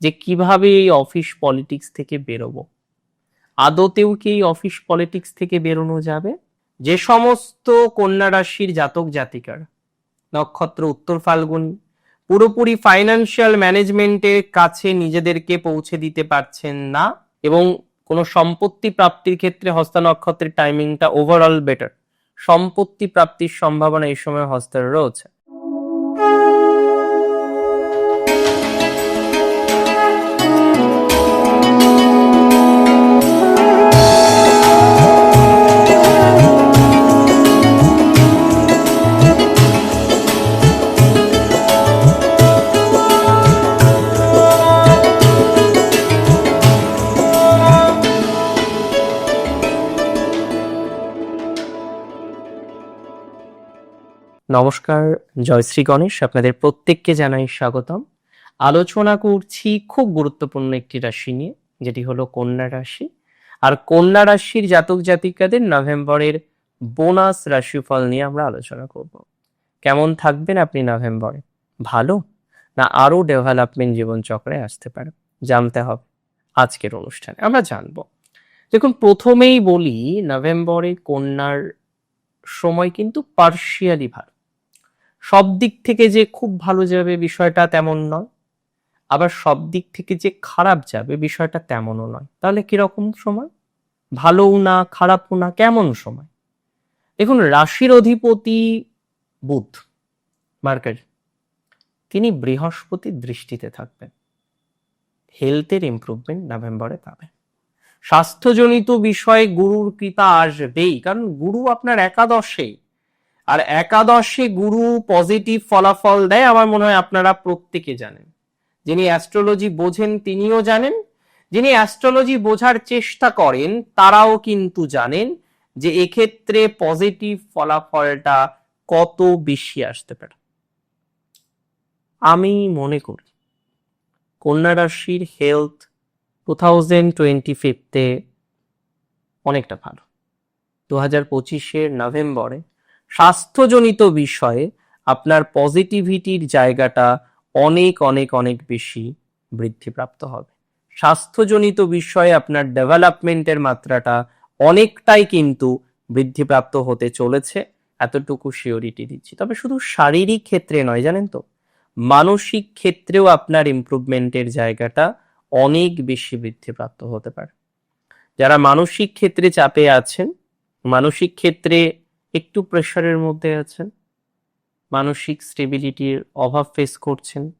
যে কীভাবে এই অফিস পলিটিক্স থেকে বেরোবো? আদতেও কি এই অফিস পলিটিক্স থেকে বেরোনো যাবে? যে সমস্ত কন্যা রাশির জাতক জাতিকার, নক্ষত্র, উত্তর ফাল্গুনী, পুরোপুরি ফাইন্যান্সিয়াল ম্যানেজমেন্টের কাছে নিজেদেরকে পৌঁছে দিতে পারছেন না এবং কোনো সম্পত্তি প্রাপ্তির ক্ষেত্রে হস্তা নক্ষত্রের টাইমিংটা ওভারঅল বেটার সম্পত্তি প্রাপ্তির সম্ভাবনা এই সময় হস্তের রয়েছে। নমস্কার জয়শ্রী গণেশ, আপনাদের প্রত্যেককে জানাই স্বাগতম। আলোচনা করছি খুব গুরুত্বপূর্ণ একটি রাশি নিয়ে, যেটি হলো কন্যা রাশি। আর কন্যা রাশির জাতক জাতিকাদের নভেম্বরের বোনাস রাশিফল নিয়ে আমরা আলোচনা করব। কেমন থাকবেন আপনি নভেম্বরে? ভালো? না আরও ডেভেলপমেন্ট জীবনচক্রে আসতে পারে? জানতে হবে আজকের অনুষ্ঠানে। আমরা জানব। দেখুন, প্রথমেই বলি, নভেম্বরে কন্যার সময় কিন্তু পার্শিয়ালি ভালো। সব দিক থেকে যে খুব ভালো যাবে বিষয়টা তেমন নয়, আবার সব দিক থেকে যে খারাপ যাবে বিষয়টা তেমনও নয়। তাহলে কীরকম সময়? ভালোও না, খারাপও না, কেমন সময়? দেখুন, রাশির অধিপতি বুধ মার্কেট তিনি বৃহস্পতির দৃষ্টিতে থাকবেন। হেলথের ইমপ্রুভমেন্ট নভেম্বরে পাবেন। স্বাস্থ্যজনিত বিষয়ে গুরুর কৃপা আসবেই, কারণ গুরু আপনার একাদশেই আর একাদশে গুরু পজিটিভ ফলাফল দেয় আমার মনে হয় আপনারা প্রত্যেকে জানেন। যিনি অ্যাস্ট্রোলজি বোঝেন তিনিও জানেন, যিনি অ্যাস্ট্রোলজি বোঝার চেষ্টা করেন তারাও কিন্তু জানেন যে এক্ষেত্রে পজিটিভ ফলাফলটা কত বেশি আসতে পারে। আমি মনে করি, কন্যা রাশির হেলথ টু থাউজেন্ড টোয়েন্টি ফিফতে অনেকটা ভালো। দু হাজার পঁচিশের নভেম্বরে স্বাস্থ্যজনিত বিষয়ে আপনার পজিটিভিটির জায়গাটা অনেক অনেক অনেক বেশি বৃদ্ধিপ্রাপ্ত হবে। স্বাস্থ্যজনিত বিষয়ে আপনার ডেভেলপমেন্টের মাত্রাটা অনেকটাই কিন্তু বৃদ্ধিপ্রাপ্ত হতে চলেছে। এতটুকু শিওরিটি দিচ্ছি। তবে শুধু শারীরিক ক্ষেত্রে নয়, জানেন তো? মানসিক ক্ষেত্রেও আপনার ইমপ্রুভমেন্টের জায়গাটা অনেক বেশি বৃদ্ধিপ্রাপ্ত হতে পারে। যারা মানসিক ক্ষেত্রে চাপে আছেন, মানসিক ক্ষেত্রে একটু প্রেশারের মধ্যে আছেন। মানসিক স্টেবিলিটির অভাব ফেস করছেন।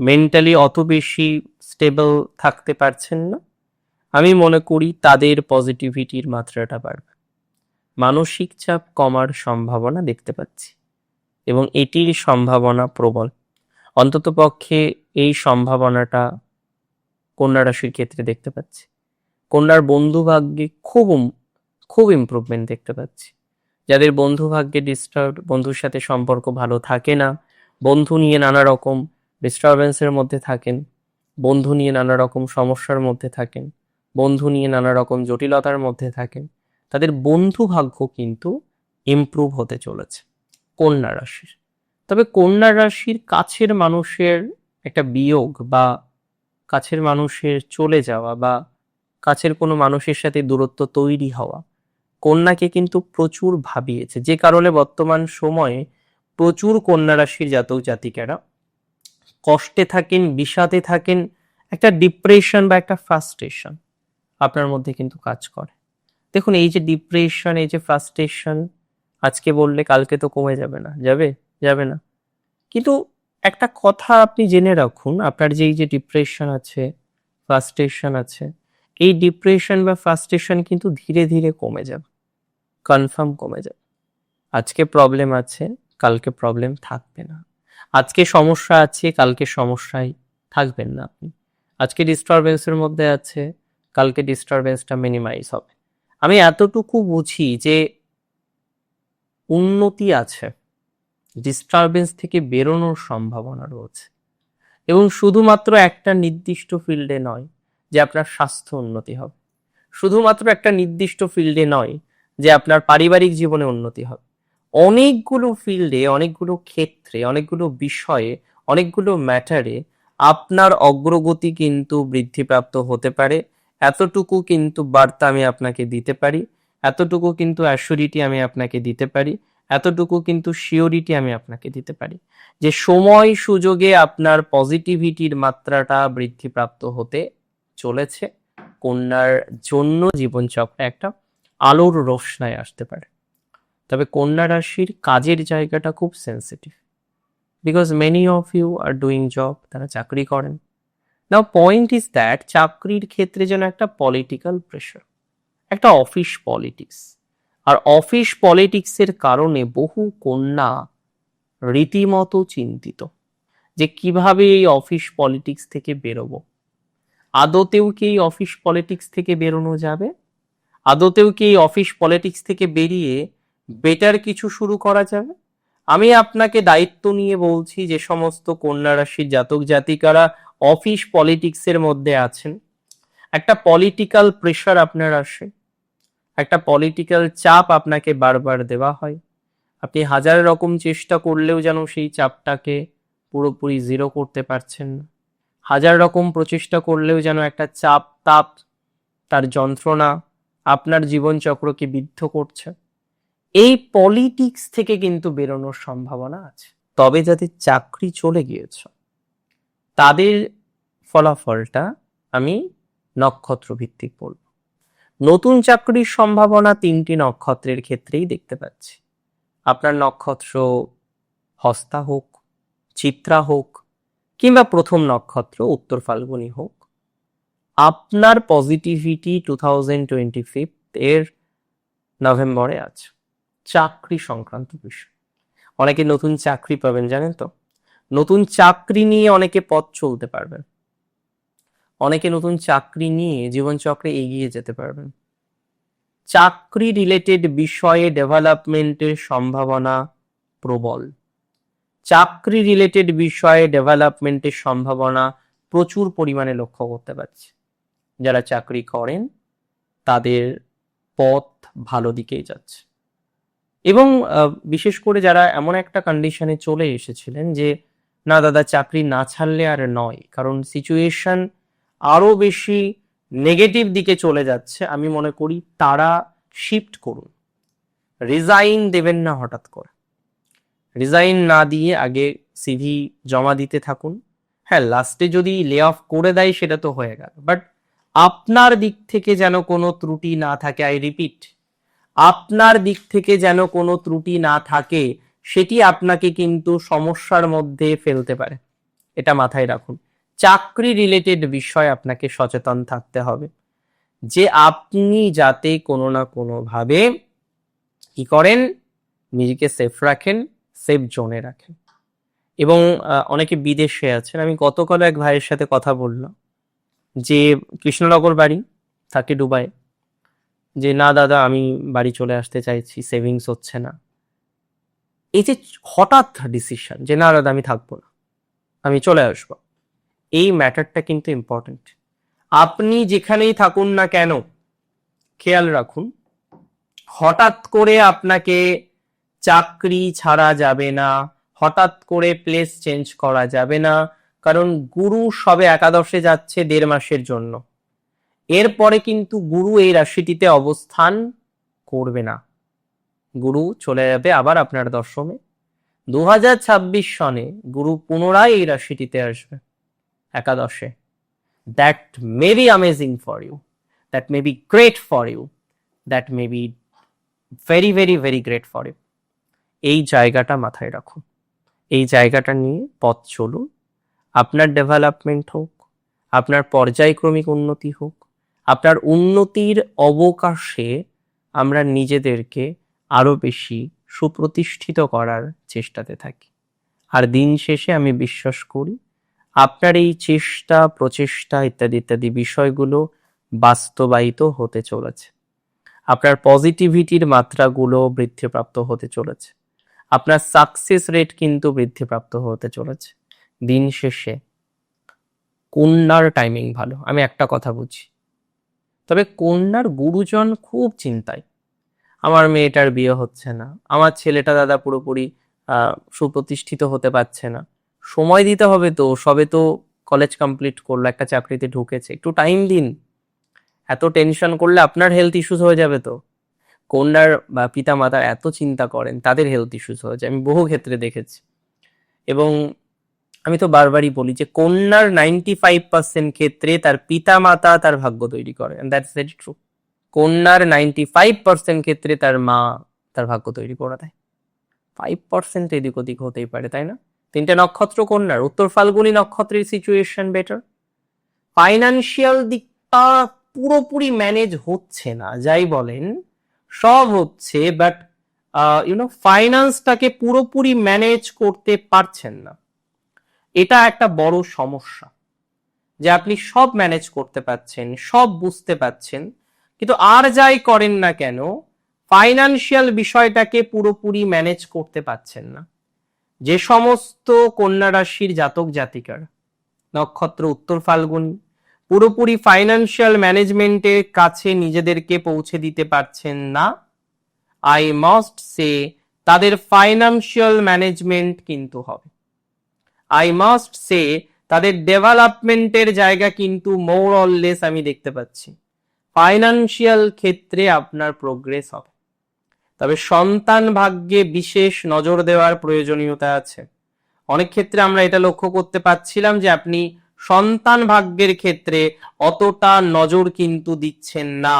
মেন্টালি অত বেশি স্টেবল থাকতে পারছেন না। আমি মনে করি তাদের পজিটিভিটির মাত্রাটা বাড়বে। মানসিক চাপ কমার সম্ভাবনা দেখতে পাচ্ছি এবং এটির সম্ভাবনা প্রবল। অন্ততপক্ষে এই সম্ভাবনাটা কন্যা রাশির ক্ষেত্রে দেখতে পাচ্ছি। কন্যার বন্ধু ভাগ্যে খুব খুব ইমপ্রুভমেন্ট দেখতে পাচ্ছি। যাদের বন্ধু ভাগ্যে ডিস্টার্ব বন্ধুর সাথে সম্পর্ক ভালো থাকে না, বন্ধু নিয়ে নানা রকম ডিস্টারবেন্সের মধ্যে থাকেন, বন্ধু নিয়ে নানা রকম সমস্যার মধ্যে থাকেন, বন্ধু নিয়ে নানা রকম জটিলতার মধ্যে থাকেন, তাদের বন্ধু ভাগ্য কিন্তু ইমপ্রুভ হতে চলেছে, কন্যা রাশির। তবে কন্যা রাশির কাছের মানুষের একটা বিয়োগ বা কাছের মানুষের চলে যাওয়া বা কাছের কোনো মানুষের সাথে দূরত্ব তৈরি হওয়া কন্যাকে কিন্তু প্রচুর ভাবিয়েছে। যে কারণে বর্তমান সময়ে প্রচুর কন্যা রাশির জাতক জাতিকারা কষ্টে থাকেন, বিষাদে থাকেন, একটা ডিপ্রেশন বা একটা ফ্রাস্ট্রেশন আপনার মধ্যে কিন্তু কাজ করে। দেখুন, এই যে ডিপ্রেশন এই যে ফ্রাস্ট্রেশন আজকে বললে কালকে তো কমে যাবে না, যাবে? যাবে না। কিন্তু একটা কথা আপনি জেনে রাখুন, আপনার যে এই যে ডিপ্রেশন আছে ফ্রাস্ট্রেশন আছে, এই ডিপ্রেশন বা ফ্রাস্ট্রেশন কিন্তু ধীরে ধীরে কমে যাবে। কনফার্ম কমে যাবে। আজকে প্রবলেম আছে, কালকে প্রবলেম থাকবে না। আজকে সমস্যা আছে, কালকে সমস্যায় থাকবেন না আপনি। আজকে ডিস্টারবেন্সের মধ্যে আছে, কালকে ডিস্টারবেন্সটা মিনিমাইজ হবে। আমি এতটুকু বুঝি যে উন্নতি আছে ডিস্টারবেন্স থেকে বেরোনোর সম্ভাবনা রয়েছে। এবং শুধুমাত্র একটা নির্দিষ্ট ফিল্ডে নয় যে আপনার স্বাস্থ্য উন্নতি হবে। শুধুমাত্র একটা নির্দিষ্ট ফিল্ডে নয় যে আপনার পারিবারিক জীবনে উন্নতি হবে। অনেকগুলো ফিল্ডে অনেকগুলো ক্ষেত্রে, অনেকগুলো বিষয়ে, অনেকগুলো ম্যাটারে আপনার অগ্রগতি কিন্তু বৃদ্ধিপ্রাপ্ত হতে পারে। এতটুকু কিন্তু বার্তা আমি আপনাকে দিতে পারি। এতটুকু কিন্তু অ্যাসুরিটি আমি আপনাকে দিতে পারি। এতটুকু কিন্তু শিওরিটি আমি আপনাকে দিতে পারি। যে সময় সুযোগে আপনার পজিটিভিটির মাত্রাটা বৃদ্ধিপ্রাপ্ত হতে চলেছে। কন্যার জন্য জীবনচক্রে একটা আলোর রোশনায় আসতে পারে। তবে কন্যা রাশির কাজের জায়গাটা খুব sensitive because many of you are doing job তারা চাকরি করেন। নাও পয়েন্ট ইজ দ্যাট চাকরির ক্ষেত্রে যেন একটা পলিটিক্যাল প্রেশার একটা অফিস পলিটিক্স আর অফিস পলিটিক্সের কারণে বহু কন্যা রীতিমতো চিন্তিত, যে কীভাবে এই অফিস পলিটিক্স থেকে বেরোবো। আদতেও কি এই অফিস পলিটিক্স থেকে বেরোনো যাবে? আদতেও কি এই অফিস পলিটিক্স থেকে বেরিয়ে বেটার কিছু শুরু করা যাবে? আমি আপনাকে দায়িত্ব নিয়ে বলছি যে সমস্ত কন্যা রাশির জাতক জাতিকারা অফিস পলিটিক্সের মধ্যে আছেন। একটা পলিটিক্যাল প্রেশার আপনার আসে। একটা পলিটিক্যাল চাপ আপনাকে বারবার দেওয়া হয়। আপনি হাজার রকম চেষ্টা করলেও যেন সেই চাপটাকে পুরোপুরি জিরো করতে পারছেন না। হাজার রকম প্রচেষ্টা করলেও যেন একটা চাপ, তাপ তার যন্ত্রণা আপনার জীবনচক্রকে বিদ্ধ করছে। এই পলিটিক্স থেকে কিন্তু বেরোনোর সম্ভাবনা আছে। তবে যাদের চাকরি চলে গিয়েছে, তাদের ফলাফলটা আমি নক্ষত্র ভিত্তিক বলব। নতুন চাকরির সম্ভাবনা তিনটি নক্ষত্রের ক্ষেত্রেই দেখতে পাচ্ছি। আপনার নক্ষত্র হস্তা হোক, চিত্রা হোক, কিংবা প্রথম নক্ষত্র উত্তর ফাল্গুনি হোক আপনার positivity two thousand twenty fifth এর নভেম্বরে আছে চাকরি সংক্রান্ত বিষয়। অনেকে নতুন চাকরি পাবেন, জানেন তো? নতুন চাকরি নিয়ে অনেকে পথ চলতে পারবেন। অনেকে নতুন চাকরি নিয়ে জীবনচক্রে এগিয়ে যেতে পারবেন। চাকরি রিলেটেড বিষয়ে ডেভেলপমেন্টের সম্ভাবনা প্রবল। চাকরি রিলেটেড বিষয়ে ডেভেলপমেন্টের সম্ভাবনা প্রচুর পরিমাণে লক্ষ্য করতে পারছি। যারা চাকরি করেন, তাদের পথ ভালো দিকেই যাচ্ছে। এবং বিশেষ করে যারা এমন একটা কন্ডিশনে চলে এসেছিলেন যে, না দাদা, চাকরি না ছাড়লে আর নয়। কারণ সিচুয়েশন আরও বেশি নেগেটিভ দিকে চলে যাচ্ছে, আমি মনে করি তারা শিফট করুন। রিজাইন দেবেন না হঠাৎ করে। রিজাইন না দিয়ে আগে সিভি জমা দিতে থাকুন। হ্যাঁ লাস্টে যদি লে অফ করে দেয়, সেটা তো হয়ে গেল। বাট আপনার দিক থেকে যেন কোনো ত্রুটি না থাকে আই রিপিট আপনার দিক থেকে যেন কোনো ত্রুটি না থাকে, সেটি আপনাকে কিন্তু সমস্যার মধ্যে ফেলতে পারে। এটা মাথায় রাখুন। চাকরি রিলেটেড বিষয় আপনাকে সচেতন থাকতে হবে। যে আপনি যাতে কোনো না কোনো ভাবে কি করেন, নিজেকে সেফ রাখেন সেফ জোনে রাখেন। এবং অনেকে বিদেশে আছেন। আমি গতকাল এক ভাইয়ের সাথে কথা বললাম। যে কৃষ্ণনগর বাড়ি থাকে দুবাই যে না দাদা, আমি বাড়ি চলে আসতে চাইছি সেভিংস হচ্ছে না। এই যে হঠাৎ ডিসিশন যে না দাদা, আমি থাকব না, আমি চলে আসব, এই ম্যাটারটা কিন্তু ইম্পর্টেন্ট আপনি যেখানেই থাকুন না কেন, খেয়াল রাখুন, হঠাৎ করে আপনাকে চাকরি ছাড়া যাবে না, হঠাৎ করে প্লেস চেঞ্জ করা যাবে না কারণ গুরু সবে একাদশে যাচ্ছে দেড় মাসের জন্য। এরপরে কিন্তু গুরু এই রাশিটিতে অবস্থান করবে না। গুরু চলে যাবে আবার আপনার দশমে। দু ছাব্বিশ সনে গুরু পুনরায় এই রাশিটিতে আসবে একাদশে। That may be amazing for you that may be great for you that may be very very very great for you এই জায়গাটা মাথায় রাখুন। এই জায়গাটা নিয়ে পথ চলুন। আপনার ডেভেলপমেন্ট হোক, আপনার পর্যায়ক্রমিক উন্নতি হোক, আপনার উন্নতির অবকাশে আমরা নিজেদেরকে আরও বেশি সুপ্রতিষ্ঠিত করার চেষ্টাতে থাকি। আর দিন শেষে আমি বিশ্বাস করি, আপনার এই চেষ্টা, প্রচেষ্টা ইত্যাদি ইত্যাদি বিষয়গুলো বাস্তবায়িত হতে চলেছে। আপনার পজিটিভিটির মাত্রাগুলো বৃদ্ধিপ্রাপ্ত হতে চলেছে। আপনার সাকসেস রেট কিন্তু বৃদ্ধিপ্রাপ্ত হতে চলেছে। দিন শেষে কন্যার টাইমিং ভালো। আমি একটা কথা বুঝি। তবে কন্যার গুরুজন খুব চিন্তায়। আমার মেয়েটার বিয়ে হচ্ছে না। আমার ছেলেটা দাদা পুরোপুরি সুপ্রতিষ্ঠিত হতে পারছে না। সময় দিতে হবে তো, সবে তো কলেজ কমপ্লিট করল, একটা চাকরিতে ঢুকেছে। একটু টাইম দিন। এত টেনশন করলে আপনার হেলথ ইস্যুস হয়ে যাবে তো। কন্যার বা পিতা মাতা এত চিন্তা করেন, তাদের হেলথ ইস্যুস হয়ে যায়। আমি বহু ক্ষেত্রে দেখেছি। এবং আমি তো বারবারই বলি যে কন্যার নাইনটি ফাইভ পার্সেন্ট ক্ষেত্রে তার পিতা মাতা তার ভাগ্য তৈরি করে দ্যাটস ভেরি ট্রু কন্যার নাইনটি ফাইভ পার্সেন্ট ক্ষেত্রে তার মা তার ভাগ্য তৈরি করে দেয়। ফাইভ পার্সেন্ট এদিক ওদিক হতেই পারে, তাই না? তিনটে নক্ষত্র কন্যার, উত্তর ফাল্গুনি নক্ষত্রের সিচুয়েশন বেটার ফাইনান্সিয়াল দিকটা পুরোপুরি ম্যানেজ হচ্ছে না, যাই বলেন, সব হচ্ছে বাট ইউনো ফাইন্যান্সটাকে পুরোপুরি ম্যানেজ করতে পারছেন না। এটা একটা বড় সমস্যা যে আপনি সব ম্যানেজ করতে পারছেন, সব বুঝতে পারছেন, কিন্তু আর যাই করেন না কেন ফাইনান্সিয়াল বিষয়টাকে পুরোপুরি ম্যানেজ করতে পারছেন না। যে সমস্ত কন্যা রাশির জাতক জাতিকার, নক্ষত্র, উত্তর ফাল্গুনি, পুরোপুরি ফাইনান্সিয়াল ম্যানেজমেন্টের কাছে নিজেদেরকে পৌঁছে দিতে পারছেন না আই মাস্ট সে তাদের ফাইনান্সিয়াল ম্যানেজমেন্ট কিন্তু হবে। আই মাস্ট সে তাদের ডেভেলপমেন্টের জায়গা কিন্তু মোর অললেস আমি দেখতে পাচ্ছি। ফাইনান্সিয়াল ক্ষেত্রে আপনার প্রোগ্রেস হবে। তবে সন্তান ভাগ্যে বিশেষ নজর দেওয়ার প্রয়োজনীয়তা আছে। অনেক ক্ষেত্রে আমরা এটা লক্ষ্য করতে পাচ্ছিলাম যে আপনি সন্তান ভাগ্যের ক্ষেত্রে অতটা নজর কিন্তু দিচ্ছেন না।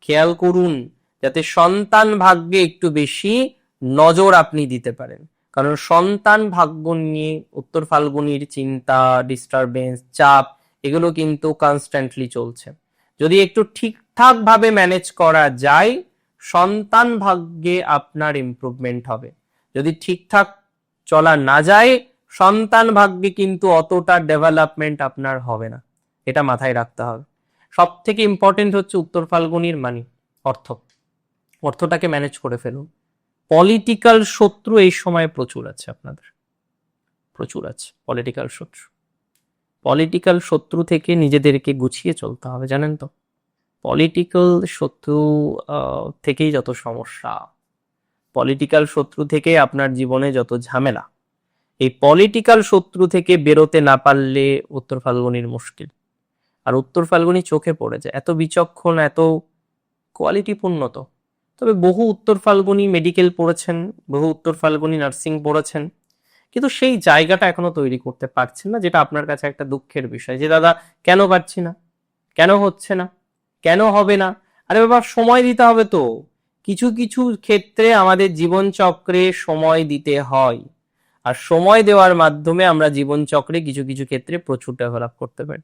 খেয়াল করুন, যাতে সন্তান ভাগ্যে একটু বেশি নজর আপনি দিতে পারেন। কারণ সন্তান ভাগ্য নিয়ে, উত্তর ফাল্গুনির চিন্তা ডিস্টারবেন্স চাপ, এগুলো কিন্তু কনস্ট্যান্টলি চলছে। যদি একটু ঠিকঠাক ভাবে ম্যানেজ করা যায়, সন্তান ভাগ্যে আপনার ইমপ্রুভমেন্ট হবে। যদি ঠিকঠাক চলা না যায়, সন্তান ভাগ্যে কিন্তু অতটা ডেভেলপমেন্ট আপনার হবে না। এটা মাথায় রাখতে হবে। সব থেকে ইম্পর্টেন্ট হচ্ছে উত্তর ফাল্গুনির মানি, অর্থ। অর্থটাকে ম্যানেজ করে ফেলুন। পলিটিক্যাল শত্রু এই সময় প্রচুর আছে আপনাদের। প্রচুর আছে পলিটিক্যাল শত্রু। পলিটিক্যাল শত্রু থেকে নিজেদেরকে গুছিয়ে চলতে হবে, জানেন তো? পলিটিক্যাল শত্রু থেকেই যত সমস্যা পলিটিক্যাল শত্রু থেকে আপনার জীবনে যত ঝামেলা, এই পলিটিক্যাল শত্রু থেকে বেরোতে না পারলে উত্তর ফাল্গুনির মুশকিল। আর উত্তর ফাল্গুনি চোখে পড়ে যায়, এত বিচক্ষণ, এত কোয়ালিটিপূর্ণ তো। তবে বহু উত্তর ফাল্গুনি মেডিকেল পড়েছেন, বহু উত্তর ফাল্গুনি নার্সিং পড়েছেন। কিন্তু সেই জায়গাটা এখনও তৈরি করতে পারছেন না, যেটা আপনার কাছে একটা দুঃখের বিষয় যে, দাদা, কেন পারছি না? কেন হচ্ছে না? কেন হবে না? আরে বাবা, সময় দিতে হবে তো। কিছু কিছু ক্ষেত্রে আমাদের জীবন চক্রে সময় দিতে হয়। আর সময় দেওয়ার মাধ্যমে আমরা জীবন চক্রে কিছু কিছু ক্ষেত্রে প্রচুর ডেভেলপ করতে পারি।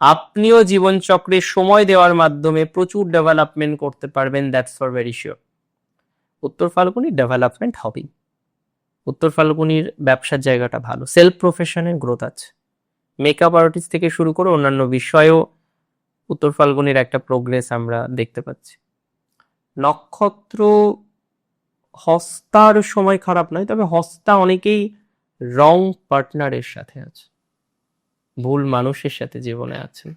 আপনিও জীবন চক্রে সময় দেওয়ার মাধ্যমে প্রচুর ডেভেলপমেন্ট করতে পারবেন দ্যাটস ফর ভেরি শিওর উত্তর ফাল্গুনির ডেভেলপমেন্ট হবেই। উত্তর ফাল্গুনির ব্যবসার জায়গাটা ভালো। সেলফ প্রফেশনে গ্রোথ আছে। মেকআপ আর্টিস্ট থেকে শুরু করে অন্যান্য বিষয়েও উত্তর ফাল্গুনির একটা প্রোগ্রেস আমরা দেখতে পাচ্ছি। নক্ষত্র হস্তার সময় খারাপ নয়, তবে হস্তা অনেকেই রং পার্টনারের সাথে আছে। ভুল মানুষের সাথে জীবনে আছেন।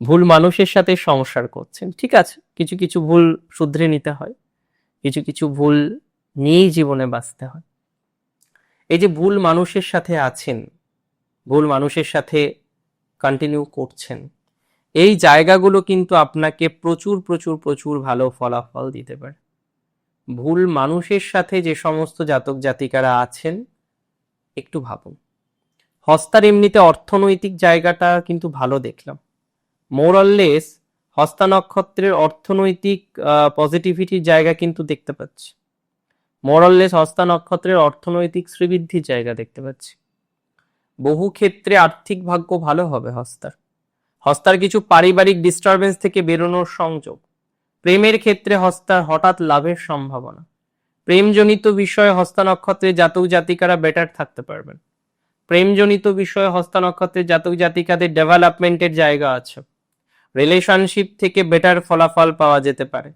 ভুল মানুষের সাথে সংসার করছেন। ঠিক আছে, কিছু কিছু ভুল শুধরে নিতে হয়, কিছু কিছু ভুল নিয়েই জীবনে বাঁচতে হয়। এই যে ভুল মানুষের সাথে আছেন, ভুল মানুষের সাথে কন্টিনিউ করছেন, এই জায়গাগুলো কিন্তু আপনাকে প্রচুর প্রচুর প্রচুর ভালো ফলাফল দিতে পারে। ভুল মানুষের সাথে যে সমস্ত জাতক জাতিকারা আছেন, একটু ভাবুন। হস্তার এমনিতে অর্থনৈতিক জায়গাটা কিন্তু ভালো দেখলাম। মোরললেস হস্তা নক্ষত্রের অর্থনৈতিক পজিটিভিটির জায়গা কিন্তু দেখতে পাচ্ছি। মোরললেস হস্তা নক্ষত্রের অর্থনৈতিক শ্রীবৃদ্ধির জায়গা দেখতে পাচ্ছি। বহু ক্ষেত্রে আর্থিক ভাগ্য ভালো হবে হস্তার। হস্তার কিছু পারিবারিক ডিস্টারবেন্স থেকে বেরোনোর সংযোগ। প্রেমের ক্ষেত্রে হস্তার হঠাৎ লাভের সম্ভাবনা। প্রেমজনিত বিষয়ে হস্তা নক্ষত্রে জাতক জাতিকারা বেটার থাকতে পারবেন। প্রেমজনিত বিষয়ে হস্তা নক্ষত্রের জাতক জাতিকাদের ডেভেলপমেন্টের জায়গা আছে। রিলেশনশিপ থেকে বেটার ফলাফল পাওয়া যেতে পারে।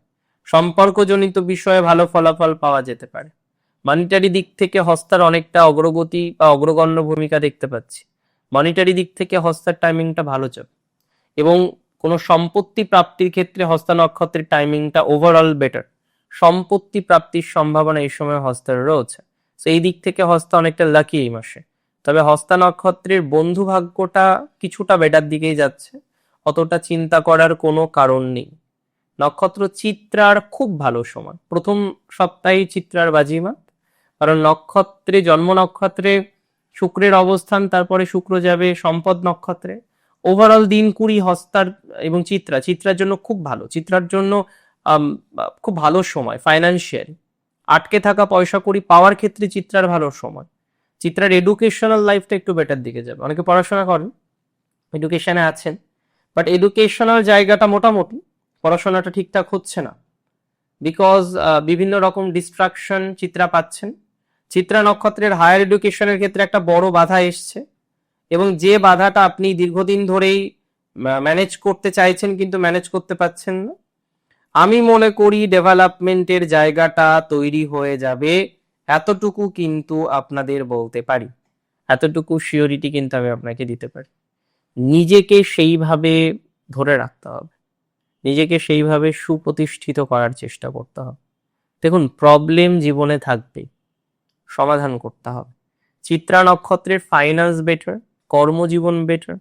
সম্পর্কজনিত বিষয়ে ভালো ফলাফল পাওয়া যেতে পারে। মানিটারি দিক থেকে হস্তার অনেকটা অগ্রগতি বা অগ্রগণ্য ভূমিকা দেখতে পাচ্ছি। মনিটারি দিক থেকে হস্তার টাইমিংটা ভালো যাবে এবং কোনো সম্পত্তি প্রাপ্তির ক্ষেত্রে হস্তা নক্ষত্রের টাইমিংটা ওভারঅল বেটার সম্পত্তি প্রাপ্তির সম্ভাবনা এই সময় হস্তার রয়েছে। তো এই দিক থেকে হস্তা অনেকটা লাকি এই মাসে। তবে হস্তা নক্ষত্রের বন্ধু ভাগ্যটা কিছুটা বেটার দিকেই যাচ্ছে। অতটা চিন্তা করার কোনো কারণ নেই। নক্ষত্র চিত্রার খুব ভালো সময়। প্রথম সপ্তাহে চিত্রার বাজিমাত। কারণ নক্ষত্রে জন্ম নক্ষত্রে শুক্রের অবস্থান, তারপরে শুক্র যাবে সম্পদ নক্ষত্রে। ওভারঅল দিন কুড়ি হস্তার এবং চিত্রা। চিত্রার জন্য খুব ভালো। চিত্রার জন্য খুব ভালো সময় ফাইন্যান্সিয়াল আটকে থাকা পয়সা কড়ি পাওয়ার ক্ষেত্রে চিত্রার ভালো সময়। চিত্রার এডুকেশনাল লাইফটা একটু বেটার দিকে যাবে। অনেকে পড়াশোনা করেন এডুকেশনে আছেন বাট এডুকেশনাল জায়গাটা মোটামুটি পড়াশোনাটা ঠিকঠাক হচ্ছে না। বিকজ বিভিন্ন রকম ডিস্ট্রাকশন চিত্রা পাচ্ছেন। চিত্রা নক্ষত্রের হায়ার এডুকেশনের ক্ষেত্রে একটা বড় বাধা এসছে এবং যে বাধাটা আপনি দীর্ঘদিন ধরেই ম্যানেজ করতে চাইছেন কিন্তু ম্যানেজ করতে পারছেন না। আমি মনে করি ডেভেলপমেন্টের জায়গাটা তৈরি হয়ে যাবে। এতটুকু কিন্তু আপনাদের বলতে পারি। এতটুকু শিওরিটি কিন্তু আমি আপনাকে দিতে পারি। নিজেকে সেইভাবে ধরে রাখতে হবে। নিজেকে সেইভাবে সুপ্রতিষ্ঠিত করার চেষ্টা করতে হবে। দেখুন প্রবলেম জীবনে থাকবে, সমাধান করতে হবে। চিত্রা নক্ষত্রের ফাইন্যান্স বেটার কর্মজীবন বেটার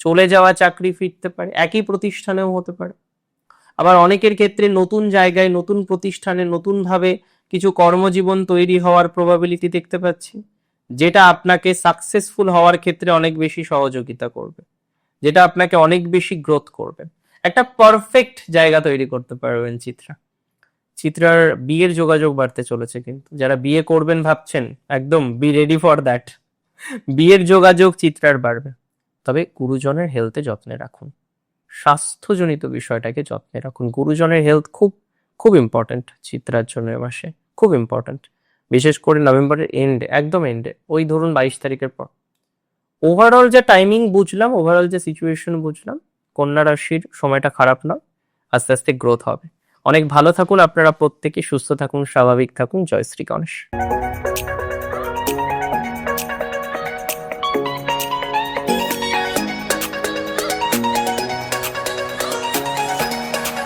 চলে যাওয়া চাকরি ফিরতে পারে, একই প্রতিষ্ঠানেও হতে পারে। আবার অনেকের ক্ষেত্রে নতুন জায়গায়, নতুন প্রতিষ্ঠানে, নতুনভাবে কিছু কর্মজীবন তৈরি হওয়ার প্রবাবিলিটি দেখতে পাচ্ছি, যেটা আপনাকে সাকসেসফুল হওয়ার ক্ষেত্রে অনেক বেশি সহযোগিতা করবে, যেটা আপনাকে অনেক বেশি গ্রোথ করবে। একটা পারফেক্ট জায়গা তৈরি করতে পারবেন চিত্রা। চিত্রার বিয়ের যোগাযোগ বাড়তে চলেছে কিন্তু। যারা বিয়ে করবেন ভাবছেন, একদম বি রেডি ফর দ্যাট বিয়ের যোগাযোগ চিত্রার বাড়বে। তবে গুরুজনের হেলথে যত্নে রাখুন। স্বাস্থ্যজনিত বিষয়টাকে যত্নে রাখুন। গুরুজনের হেলথ খুব খুব ইম্পর্ট্যান্ট চিত্রার জন্য এ মাসে, খুব ইম্পর্ট্যান্ট বিশেষ করে নভেম্বরের এন্ডে একদম এন্ডে ওই ধরুন বাইশ তারিখের পর। ওভারঅল যে টাইমিং বুঝলাম ওভারঅল যে সিচুয়েশন বুঝলাম, কন্যা রাশির সময়টা খারাপ না আস্তে আস্তে গ্রোথ হবে। অনেক ভালো থাকুন আপনারা প্রত্যেকে, সুস্থ থাকুন, স্বাভাবিক থাকুন। জয় শ্রী গণেশ।